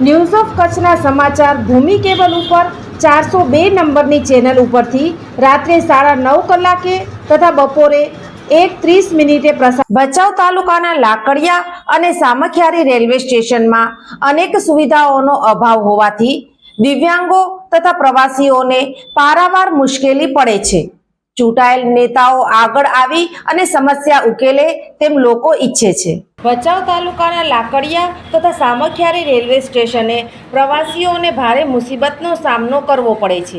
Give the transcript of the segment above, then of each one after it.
News of કચ્છના સમાચાર ભૂમિ cable ઉપર ચારસો બે નંબરની ચેનલ ઉપરથી રાત્રે સાડા નવ કલાકે તથા બપોરે એક ત્રીસ મિનિટે પ્રસાર ભચાઉ તાલુકાના લાકડિયા અને સામખિયારી રેલવે સ્ટેશનમાં અનેક સુવિધાઓનો અભાવ હોવાથી દિવ્યાંગો તથા પ્રવાસીઓને પારાવાર મુશ્કેલી પડે છે. ચૂંટાયેલ નેતાઓ આગળ આવી અને સમસ્યા ઉકેલે તેમ લોકો ઈચ્છે છે. ભચાઉ તાલુકાના લાકડિયા તથા સામખિયારી રેલવે સ્ટેશને પ્રવાસીઓને ભારે મુસીબતનો સામનો કરવો પડે છે.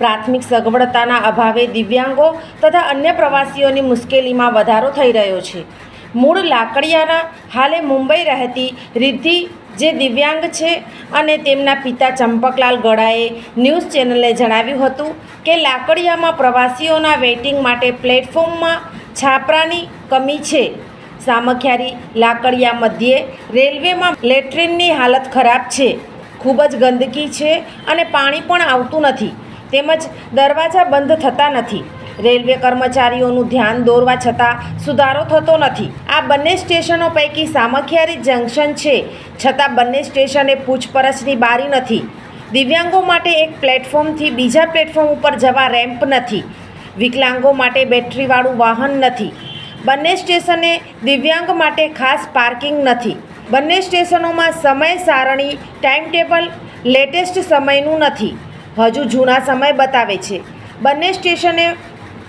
પ્રાથમિક સગવડતાના અભાવે દિવ્યાંગો તથા અન્ય પ્રવાસીઓની મુશ્કેલીમાં વધારો થઈ રહ્યો છે. મૂળ લાકડિયાના હાલે મુંબઈ રહેતી રિદ્ધિ, જે દિવ્યાંગ છે અને તેમના પિતા ચંપકલાલ ગડાએ ન્યૂઝ ચેનલે જણાવ્યું હતું કે લાકડિયામાં પ્રવાસીઓના વેઇટિંગ માટે પ્લેટફોર્મમાં છાપરાની કમી છે. સામખિયારી લાકડિયા મધ્યે રેલવેમાં લેટ્રિનની હાલત ખરાબ છે. ખૂબ જ ગંદકી છે અને પાણી પણ આવતું નથી. તેમજ દરવાજા બંધ થતા નથી. રેલવે કર્મચારીઓનું ધ્યાન દોરવા છતાં સુધારો થતો નથી. આ બંને સ્ટેશનો પૈકી સામખિયારી જંકશન છે. છતાં બંને સ્ટેશને પૂછપરછની બારી નથી. દિવ્યાંગો માટે એક પ્લેટફોર્મથી બીજા પ્લેટફોર્મ ઉપર જવા રેમ્પ નથી. વિકલાંગો માટે બેટરીવાળું વાહન નથી. બંને સ્ટેશને દિવ્યાંગ માટે ખાસ પાર્કિંગ નથી. બંને સ્ટેશનોમાં સમય સારણી ટાઈમ ટેબલ લેટેસ્ટ સમયનું નથી. હજુ જૂના સમય બતાવે છે. બંને સ્ટેશને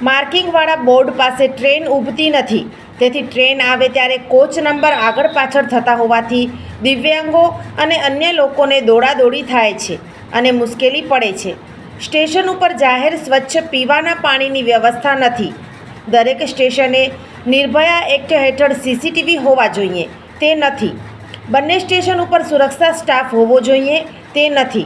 માર્કિંગવાળા બોર્ડ પાસે ટ્રેન ઊભતી નથી. તેથી ટ્રેન આવે ત્યારે કોચ નંબર આગળ પાછળ થતા હોવાથી દિવ્યાંગો અને અન્ય લોકોને દોડાદોડી થાય છે અને મુશ્કેલી પડે છે. સ્ટેશન ઉપર જાહેર સ્વચ્છ પીવાના પાણીની વ્યવસ્થા નથી. દરેક સ્ટેશને નિર્ભયા એક્ટ હેઠળ સીસીટીવી હોવા જોઈએ. તે નથી. બંને સ્ટેશન ઉપર સુરક્ષા સ્ટાફ હોવો જોઈએ. તે નથી.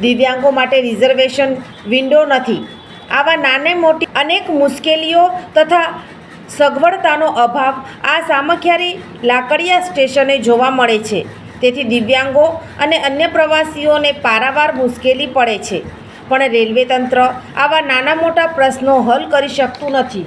દિવ્યાંગો માટે રિઝર્વેશન વિન્ડો નથી. આવા નાને મોટી અનેક મુશ્કેલીઓ તથા સગવડતાનો અભાવ આ સામખિયારી લાકડિયા સ્ટેશને જોવા મળે છે. તેથી દિવ્યાંગો અને અન્ય પ્રવાસીઓને પારાવાર મુશ્કેલી પડે છે. પણ રેલવે તંત્ર આવા નાના મોટા પ્રશ્નો હલ કરી શકતું નથી.